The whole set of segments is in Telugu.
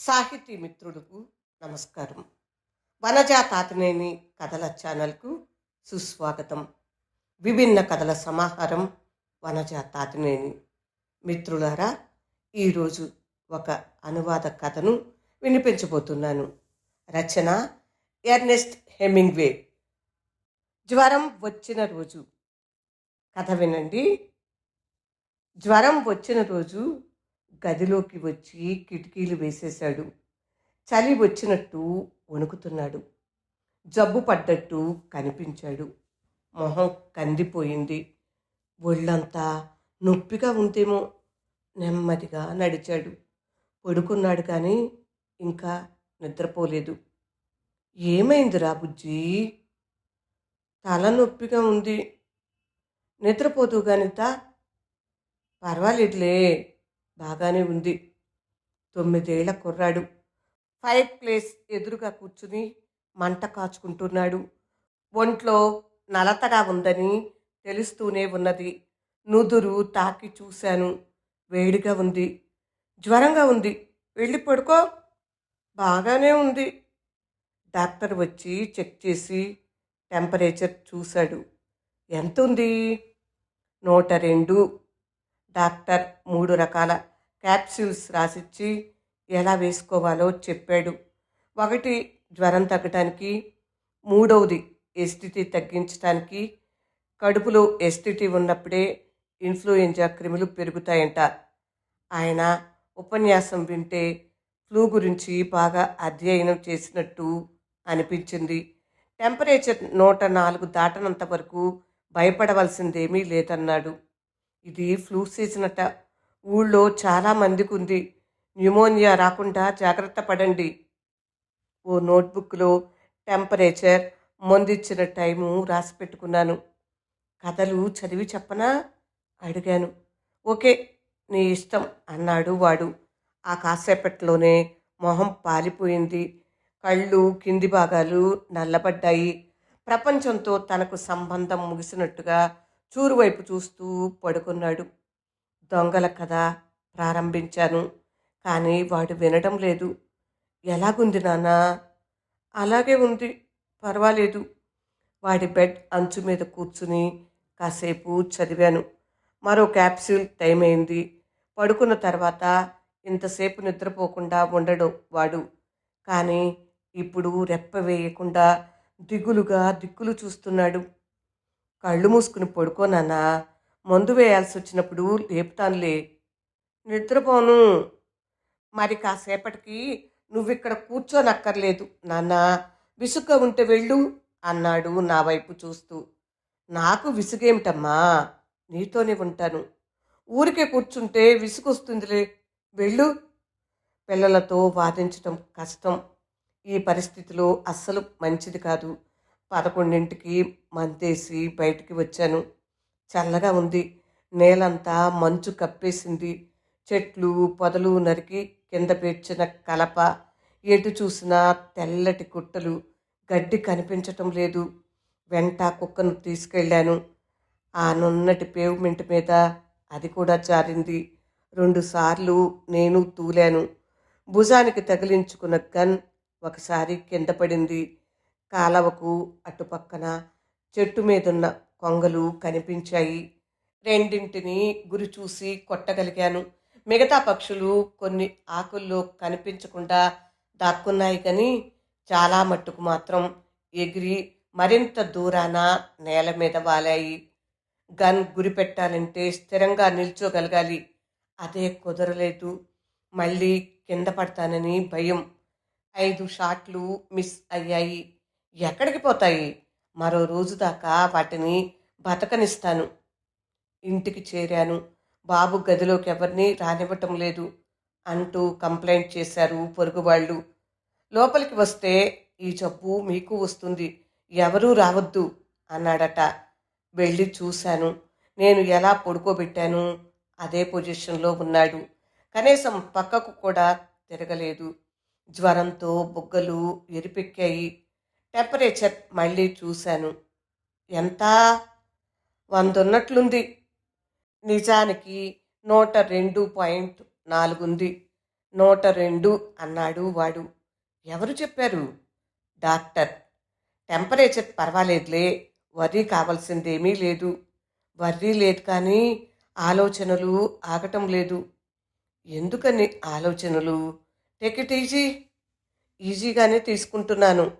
సాహితీ మిత్రులకు నమస్కారం. వనజా తాతనేని కథల ఛానల్కు సుస్వాగతం. విభిన్న కథల సమాహారం వనజా తాతనేని మిత్రులారా ఈరోజు ఒక అనువాద కథను వినిపించబోతున్నాను. రచన ఎర్నెస్ట్ హెమింగ్వే. జ్వరం వచ్చిన రోజు. కథ వినండి. జ్వరం వచ్చిన రోజు గదిలోకి వచ్చి కిటికీలు వేసేశాడు. చలి వచ్చినట్టు వణుకుతున్నాడు. జబ్బు పడ్డట్టు కనిపించాడు. మొహం కందిపోయింది. ఒళ్ళంతా నొప్పిగా ఉందేమో నెమ్మదిగా నడిచాడు. పడుకున్నాడు కానీ ఇంకా నిద్రపోలేదు. ఏమైందిరా బుజ్జి? తలనొప్పిగా ఉంది. నిద్రపోతూ గానిత? పర్వాలేదులే. బాగానే ఉంది. తొమ్మిదేళ్ళ కుర్రాడు. ఫైర్ ప్లేస్ ఎదురుగా కూర్చుని మంట కాచుకుంటున్నాడు. ఒంట్లో నలతగా ఉందని తెలుస్తూనే ఉన్నది. నుదురు తాకి చూశాను. వేడిగా ఉంది. జ్వరంగా ఉంది. వెళ్ళి పడుకో. బాగానే ఉంది. డాక్టర్ వచ్చి చెక్ చేసి టెంపరేచర్ చూశాడు. ఎంత ఉంది నూట రెండు. డాక్టర్ మూడు రకాల క్యాప్సూల్స్ రాసిచ్చి ఎలా వేసుకోవాలో చెప్పాడు. ఒకటి జ్వరం తగ్గడానికి మూడవది ఎస్టిటీ తగ్గించడానికి కడుపులో ఎస్టిటీ ఉన్నప్పుడే ఇన్ఫ్లుయెంజా క్రిములు పెరుగుతాయంట. ఆయన ఉపన్యాసం వింటే ఫ్లూ గురించి బాగా అధ్యయనం చేసినట్టు అనిపించింది. టెంపరేచర్ నూట నాలుగు దాటనంత వరకు భయపడవలసిందేమీ లేదన్నాడు. ఇది ఫ్లూ సీజన్ అట ఊళ్ళో చాలా మందికి ఉంది న్యూమోనియా రాకుండా జాగ్రత్త పడండి. ఓ నోట్బుక్లో టెంపరేచర్ మందిచ్చిన టైము రాసి పెట్టుకున్నాను. కథలు చదివి చెప్పనా? అడిగాను. ఓకే నీ ఇష్టం అన్నాడు వాడు. ఆ కాసేపట్లోనే మొహం పాలిపోయింది. కళ్ళు కింది భాగాలు నల్లబడ్డాయి. ప్రపంచంతో తనకు సంబంధం ముగిసినట్టుగా చూరువైపు చూస్తూ పడుకున్నాడు. దొంగల కథ ప్రారంభించాను కానీ వాడు వినడం లేదు. ఎలాగుంది నాన్న? అలాగే ఉంది పర్వాలేదు. వాడి బెడ్ అంచు మీద కూర్చుని కాసేపు చదివాను. మరో క్యాప్సూల్ టైం అయింది. పడుకున్న తర్వాత ఇంతసేపు నిద్రపోకుండా ఉండడు వాడు. కానీ ఇప్పుడు రెప్ప వేయకుండా దిగులుగా దిక్కులు చూస్తున్నాడు. కళ్ళు మూసుకుని పడుకోనానా మందు వేయాల్సి వచ్చినప్పుడు లేపుతానులే. నిద్రపోను. మరి కాసేపటికి నువ్విక్కడ కూర్చోనక్కర్లేదు. నాన్న విసుగ్గా ఉంటే వెళ్ళు అన్నాడు నా వైపు చూస్తూ. నాకు విసుగేమిటమ్మా? నీతోనే ఉంటాను. ఊరికే కూర్చుంటే విసుగొస్తుందిలే. వెళ్ళు. పిల్లలతో వాదించటం కష్టం. ఈ పరిస్థితిలో అస్సలు మంచిది కాదు. పదకొండింటికి మందేసి బయటికి వచ్చాను. చల్లగా ఉంది. నేలంతా మంచు కప్పేసింది. చెట్లు పొదలు నరికి కింద పేర్చిన కలప ఎటు చూసినా తెల్లటి కుట్టలు. గడ్డి కనిపించటం లేదు. వెంట కుక్కను తీసుకెళ్ళాను. ఆ నున్నటి పేవ్మెంట్ మీద అది కూడా జారింది. రెండుసార్లు నేను తూలాను. భుజానికి తగిలించుకున్న గన్ ఒకసారి కింద పడింది. కాలవకు అటుపక్కన చెట్టు మీదున్న కొంగలు కనిపించాయి. రెండింటిని గురి చూసి కొట్టగలిగాను. మిగతా పక్షులు కొన్ని ఆకుల్లో కనిపించకుండా దాక్కున్నాయి కానీ చాలా మట్టుకు మాత్రం ఎగిరి మరింత దూరాన నేల మీద వాలాయి. గన్ గురి పెట్టాలంటే స్థిరంగా నిల్చోగలగాలి. అదే కుదరలేదు. మళ్ళీ కింద పడతానని భయం. ఐదు షాట్లు మిస్ అయ్యాయి. ఎక్కడికి పోతాయి? మరో రోజు దాకా వాటిని బతకనిస్తాను. ఇంటికి చేరాను. బాబు గదిలోకి ఎవరిని రానివ్వటం లేదు అంటూ కంప్లైంట్ చేశారు పొరుగు వాళ్ళు. లోపలికి వస్తే ఈ జబ్బు మీకు వస్తుంది ఎవరూ రావద్దు అన్నాడట. వెళ్ళి చూశాను. నేను ఎలా పడుకోబెట్టాను? అదే పొజిషన్లో ఉన్నాడు. కనీసం పక్కకు కూడా తిరగలేదు. జ్వరంతో బుగ్గలు ఎరిపెక్కాయి. టెంపరేచర్ మళ్ళీ చూశాను. ఎంత? వందున్నట్లుంది నిజానికి నూట రెండు పాయింట్ నాలుగుంది నూట రెండు అన్నాడు వాడు. ఎవరు చెప్పారు? డాక్టర్. టెంపరేచర్ పర్వాలేదులే. వర్రీ కావాల్సిందేమీ లేదు. వర్రీ లేదు కానీ ఆలోచనలు ఆగటం లేదు. ఎందుకని ఆలోచనలు? Take it easy. ఈజీగానే తీసుకుంటున్నాను.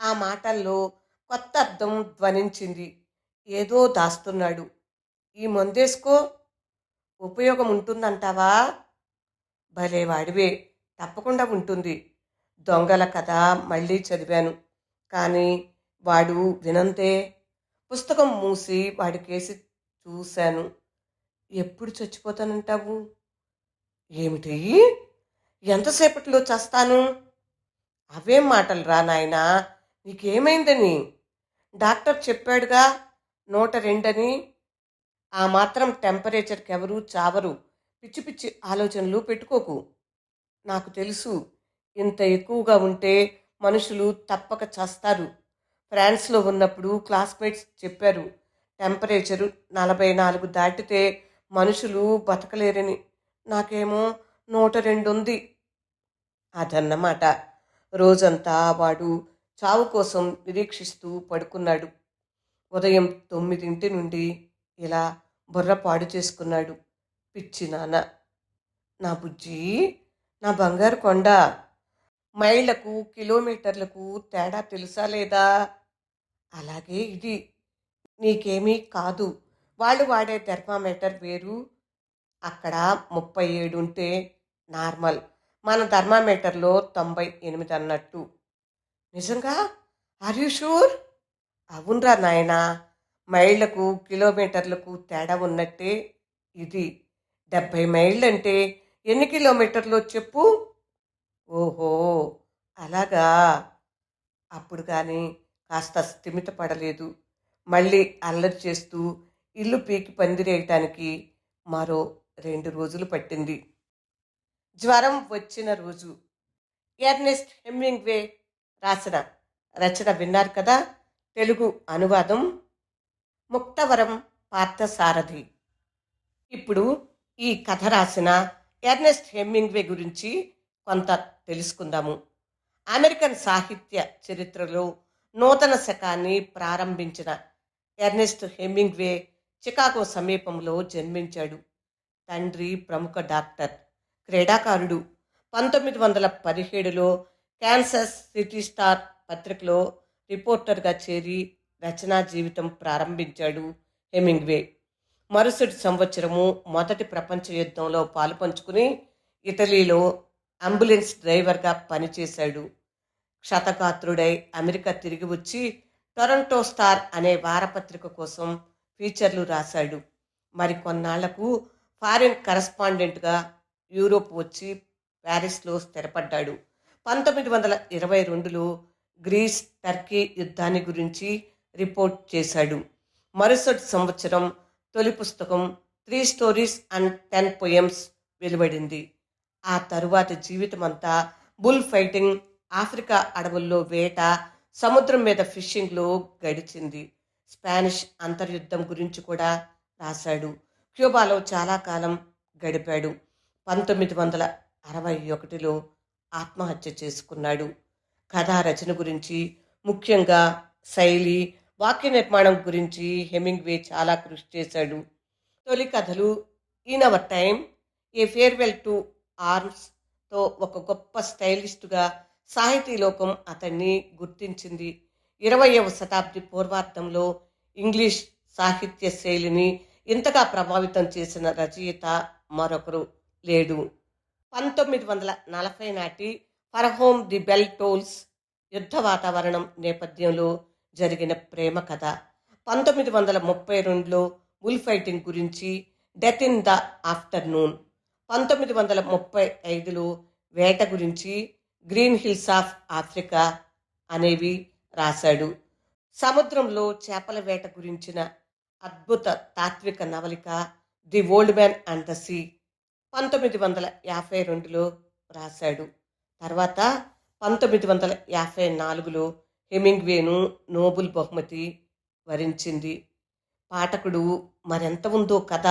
ఆ మాటల్లో కొత్త అర్థం ధ్వనించింది. ఏదో దాస్తున్నాడు. ఈ మందేసుకో ఉపయోగం ఉంటుందంటావా భలే వాడివే తప్పకుండా ఉంటుంది. దొంగల కథ మళ్ళీ చదివాను. కానీ వాడు వినంతే. పుస్తకం మూసి వాడి కేసి చూశాను. ఎప్పుడు చచ్చిపోతానంటావు? ఏమిటి? ఎంతసేపట్లో చస్తాను? అవేం మాటలు రా నాయనా నీకేమైందని? డాక్టర్ చెప్పాడుగా నూట రెండని ఆ మాత్రం టెంపరేచర్కి ఎవరు చావరు. పిచ్చి పిచ్చి ఆలోచనలు పెట్టుకోకు. నాకు తెలుసు ఇంత ఎక్కువగా ఉంటే మనుషులు తప్పక చేస్తారు. ఫ్రాన్స్లో ఉన్నప్పుడు క్లాస్మేట్స్ చెప్పారు టెంపరేచరు నలభై నాలుగు దాటితే మనుషులు బతకలేరని. నాకేమో నూట రెండు ఉంది అదన్నమాట. రోజంతా వాడు చావు కోసం నిరీక్షిస్తూ పడుకున్నాడు. ఉదయం తొమ్మిదింటి నుండి ఇలా బుర్ర పాడు చేసుకున్నాడు. పిచ్చి నాన్న నా బుజ్జి నా బంగారు కొండ మైళ్ళకు కిలోమీటర్లకు తేడా తెలుసా లేదా? అలాగే ఇది. నీకేమీ కాదు. వాళ్ళు వాడే థర్మామీటర్ వేరు. అక్కడ ముప్పై ఏడు ఉంటే నార్మల్. మన థర్మామీటర్లో తొంభై ఎనిమిది అన్నట్టు. నిజంగా? ఆర్ యూ షూర్ అవునరా నాయనా. మైళ్ళకు కిలోమీటర్లకు తేడా ఉన్నట్టే ఇది. డెబ్భై మైళ్ళంటే ఎన్ని కిలోమీటర్లు చెప్పు? ఓహో అలాగా. అప్పుడు కానీ కాస్త స్థిమిత పడలేదు. మళ్ళీ అల్లరి చేస్తూ ఇల్లు పీకి పందిరేయటానికి మరో రెండు రోజులు పట్టింది. జ్వరం వచ్చిన రోజు. ఎర్నెస్ట్ హెమ్మింగ్వే రాసిన రచన విన్నారు కదా? తెలుగు అనువాదం ముక్తవరం పార్థసారథి. ఇప్పుడు ఈ కథ రాసిన ఎర్నెస్ట్ హెమ్మింగ్వే గురించి కొంత తెలుసుకుందాము. అమెరికన్ సాహిత్య చరిత్రలో నూతన శకాన్ని ప్రారంభించిన ఎర్నెస్ట్ హెమ్మింగ్వే చికాగో సమీపంలో జన్మించాడు. తండ్రి ప్రముఖ డాక్టర్ క్రీడాకారుడు. పంతొమ్మిది వందల పదిహేడులో క్యాన్సస్ సిటీ స్టార్ పత్రికలో రిపోర్టర్గా చేరి రచనా జీవితం ప్రారంభించాడు హెమింగ్వే. మరుసటి సంవత్సరము మొదటి ప్రపంచ యుద్ధంలో పాలుపంచుకుని ఇటలీలో అంబులెన్స్ డ్రైవర్గా పనిచేశాడు. క్షతగాత్రుడై అమెరికా తిరిగి వచ్చి టొరంటో స్టార్ అనే వారపత్రిక కోసం ఫీచర్లు రాశాడు. మరి కొన్నాళ్ళకు ఫారిన్ కరస్పాండెంట్గా యూరోప్ వచ్చి ప్యారిస్లో స్థిరపడ్డాడు. పంతొమ్మిది వందల ఇరవై రెండులో గ్రీస్ టర్కీ యుద్ధాన్ని గురించి రిపోర్ట్ చేశాడు. మరుసటి సంవత్సరం తొలి పుస్తకం three stories and ten poems వెలువడింది. ఆ తరువాత జీవితం అంతా బుల్ ఫైటింగ్ ఆఫ్రికా అడవుల్లో వేట సముద్రం మీద ఫిషింగ్లో గడిచింది. స్పానిష్ అంతర్యుద్ధం గురించి కూడా రాశాడు. క్యూబాలో చాలా కాలం గడిపాడు. పంతొమ్మిది వందల అరవై ఒకటిలో ఆత్మహత్య చేసుకున్నాడు. కథా రచన గురించి ముఖ్యంగా శైలి వాక్య నిర్మాణం గురించి హెమింగ్వే చాలా కృషి చేశాడు. తొలి కథలు in our time a farewell to ఆర్మ్స్తో ఒక గొప్ప స్టైలిస్టుగా సాహితీ లోకం అతన్ని గుర్తించింది. ఇరవయవ శతాబ్ది పూర్వార్థంలో ఇంగ్లీష్ సాహిత్య శైలిని ఇంతగా ప్రభావితం చేసిన రచయిత మరొకరు లేడు. పంతొమ్మిది వందల నలభై నాటి ఫర్హోమ్ ది బెల్ టోల్స్ యుద్ధ వాతావరణం నేపథ్యంలో జరిగిన ప్రేమ కథ. పంతొమ్మిది వందల ముప్పై రెండులో బుల్ ఫైటింగ్ గురించి డెత్ ఇన్ ద ఆఫ్టర్నూన్. పంతొమ్మిది వందల ముప్పై ఐదులో వేట గురించి గ్రీన్ హిల్స్ ఆఫ్ ఆఫ్రికా అనేవి రాశాడు. సముద్రంలో చేపల వేట గురించిన అద్భుత తాత్విక Navalika the old man and the sea పంతొమ్మిది వందల యాభై రెండులో రాశాడు. తర్వాత పంతొమ్మిది వందల యాభై నాలుగులో హెమింగ్వేను నోబుల్ బహుమతి వరించింది. పాఠకుడు మరెంత ఉందో కథ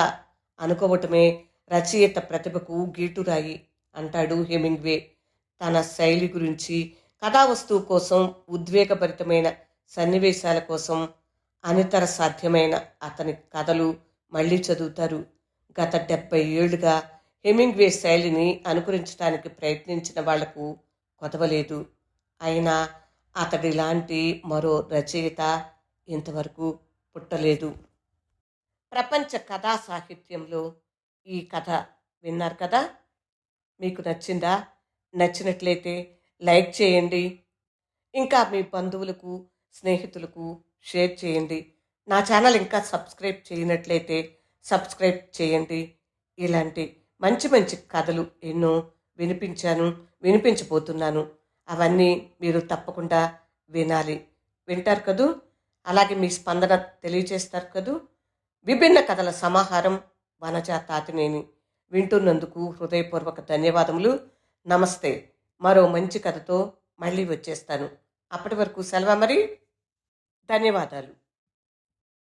అనుకోవటమే రచయిత ప్రతిభకు గీటురాయి అంటాడు హెమింగ్వే. తన శైలి గురించి కథా వస్తువు కోసం ఉద్వేగభరితమైన సన్నివేశాల కోసం అనితర సాధ్యమైన అతని కథలు మళ్ళీ చదువుతారు. గత డెబ్బై ఏళ్ళుగా హెమింగ్వే శైలిని అనుకరించడానికి ప్రయత్నించిన వాళ్ళకు కొదవలేదు. అయినా అతడిలాంటి మరో రచయిత ఇంతవరకు పుట్టలేదు. ప్రపంచ కథా సాహిత్యంలో ఈ కథ విన్నారు కదా? మీకు నచ్చిందా? నచ్చినట్లయితే లైక్ చేయండి. ఇంకా మీ బంధువులకు స్నేహితులకు షేర్ చేయండి. నా ఛానల్ ఇంకా సబ్స్క్రైబ్ చేయనట్లయితే సబ్స్క్రైబ్ చేయండి. ఇలాంటి మంచి మంచి కథలు ఎన్నో వినిపించాను వినిపించబోతున్నాను. అవన్నీ మీరు తప్పకుండా వినాలి. వింటారు కదూ? అలాగే మీ స్పందన తెలియజేస్తారు కదూ? విభిన్న కథల సమాహారం వనజా తాతినేని వింటున్నందుకు హృదయపూర్వక ధన్యవాదములు. నమస్తే. మరో మంచి కథతో మళ్ళీ వచ్చేస్తాను. అప్పటి వరకు సెలవు మరి ధన్యవాదాలు.